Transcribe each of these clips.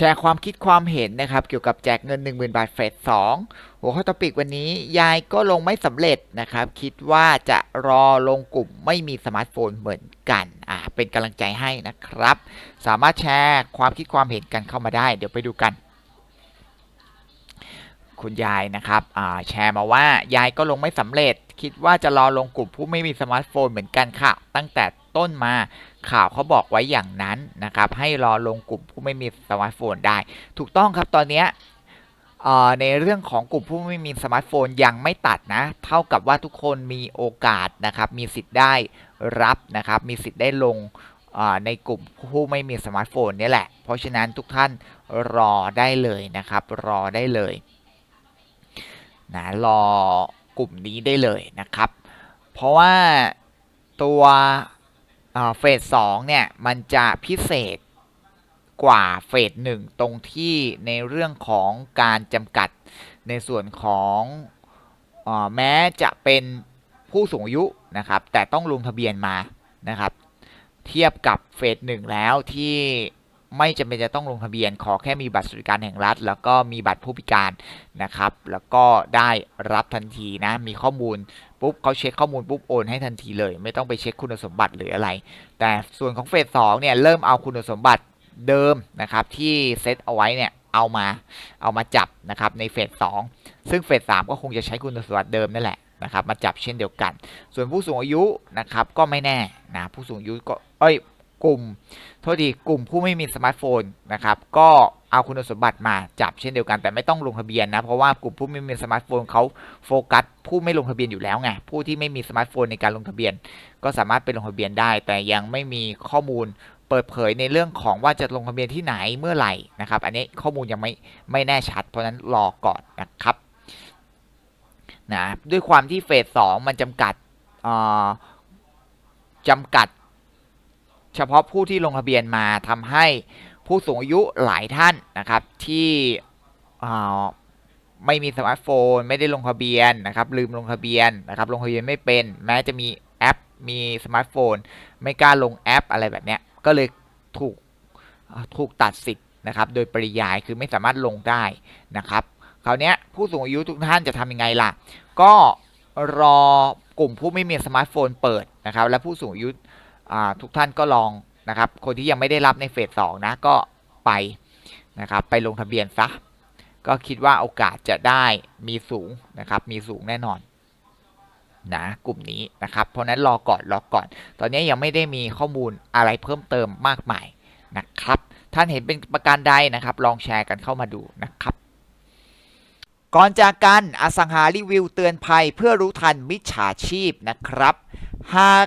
ชร์ความคิดความเห็นนะครับ เกี่ยวกับแจกเงิน 10,000 บาทเฟส2หัวข้อตอปิกวันนี้ ยายก็ลงไม่สำเร็จนะครับ คิดว่าจะรอลงกลุ่มไม่มีสมาร์ทโฟนเหมือนกันอ่าเป็นกำลังใจให้นะครับ สามารถแชร์ความคิดความเห็นกันเข้ามาได้ เดี๋ยวไปดูกัน คุณยายนะครับอ่าแชร์มาว่ายายก็ลงไม่สำเร็จ คิดว่าจะรอลงกลุ่มผู้ไม่มีสมาร์ทโฟนเหมือนกันค่ะ ตั้งแต่ ต้นมา ข่าวเขาบอกไว้อย่างนั้นนะครับ ให้รอลงกลุ่มผู้ไม่มีสมาร์ทโฟนได้ ถูกต้องครับตอนนี้ในเรื่องของกลุ่มผู้ไม่มีสมาร์ทโฟนยังไม่ตัดนะ เท่ากับว่าทุกคนมีโอกาสนะครับ มีสิทธิ์ได้รับนะครับ มีสิทธิ์ได้ลงในกลุ่มผู้ไม่มีสมาร์ทโฟนนี่แหละ เพราะฉะนั้นทุกท่านรอได้เลยนะครับ รอได้เลยนะรอกลุ่มนี้ได้เลยนะครับ เพราะว่าตัว เฟสสองเนี่ย มันจะพิเศษกว่าเฟสหนึ่งตรงที่ในเรื่องของการจำกัดในส่วนของอแม้จะเป็นผู้สูงอายุนะครับ แต่ต้องลงทะเบียนมานะครับ เทียบกับเฟสหนึ่งแล้วที่ ไม่จำเป็นจะต้องลงทะเบียน ขอแค่มีบัตรสวัสดิการแห่งรัฐ แล้วก็มีบัตรผู้พิการนะครับ แล้วก็ได้รับทันทีนะ มีข้อมูลปุ๊บเขาเช็คข้อมูลปุ๊บโอนให้ทันทีเลย ไม่ต้องไปเช็คคุณสมบัติหรืออะไร แต่ส่วนของเฟสสองเนี่ยเริ่มเอาคุณสมบัติเดิมนะครับที่เซตเอาไว้เนี่ยเอามาเอามาจับนะครับในเฟสสองซึ่งเฟสสามก็คงจะใช้คุณสมบัติเดิมนั่นแหละนะครับมาจับเช่นเดียวกัน ส่วนผู้สูงอายุนะครับก็ไม่แน่นะผู้สูงอายุก็เอ้ย กลุ่มโทษดีกลุ่มผู้ไม่มีสมาร์ทโฟนนะครับก็เอาคุณสมบัติมาจับเช่นเดียวกันแต่ไม่ต้องลงทะเบียนนะ เพราะว่ากลุ่มผู้ไม่มีสมาร์ทโฟนเขาโฟกัสผู้ไม่ลงทะเบียนอยู่แล้วไงผู้ที่ไม่มีสมาร์ทโฟนในการลงทะเบียน ก็สามารถไปลงทะเบียนได้ แต่ยังไม่มีข้อมูลเปิดเผยในเรื่องของว่าจะลงทะเบียนที่ไหนเมื่อไหร่นะครับอันนี้ข้อมูลยังไม่ไม่แน่ชัด เพราะฉะนั้นรอก่อนนะครับนะด้วยความที่เฟสสองมันจำกัดจำกัด เฉพาะผู้ที่ลงทะเบียนมาทำให้ผู้สูงอายุหลายท่านนะครับที่ไม่มีสมาร์ทโฟน ไม่ได้ลงทะเบียนนะครับลืมลงทะเบียนนะครับลงทะเบียนไม่เป็น แม้จะมีแอปมีสมาร์ทโฟน ไม่กล้าลงแอปอะไรแบบเนี้ยก็เลยถูกถูกตัดสิทธิ์นะครับโดยปริยายคือไม่สามารถลงได้นะครับคราวนี้ผู้สูงอายุทุกท่านจะทำยังไงล่ะ ก็รอกลุ่มผู้ไม่มีสมาร์ทโฟนเปิดนะครับและผู้สูงอายุ ทุกท่านก็ลองนะครับ คนที่ยังไม่ได้รับในเฟสสองนะก็ไปนะครับไปลงทะเบียนซะก็คิดว่าโอกาสจะได้มีสูงนะครับมีสูงแน่นอนนะกลุ่มนี้นะครับ เพราะนั้นรอก่อนรอก่อน ตอนนี้ยังไม่ได้มีข้อมูลอะไรเพิ่มเติมมากมายนะครับ ท่านเห็นเป็นประการใดนะครับ ลองแชร์กันเข้ามาดูนะครับ ก่อนจากกันอสังหารีวิวเตือนภัยเพื่อรู้ทันมิจฉาชีพนะครับ หาก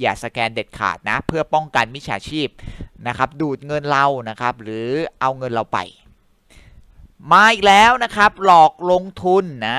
อย่าสแกนเด็ดขาดนะ เพื่อป้องกันมิจฉาชีพนะครับ ดูดเงินเรานะครับ หรือเอาเงินเราไป มาอีกแล้วนะครับ หลอกลงทุนนะ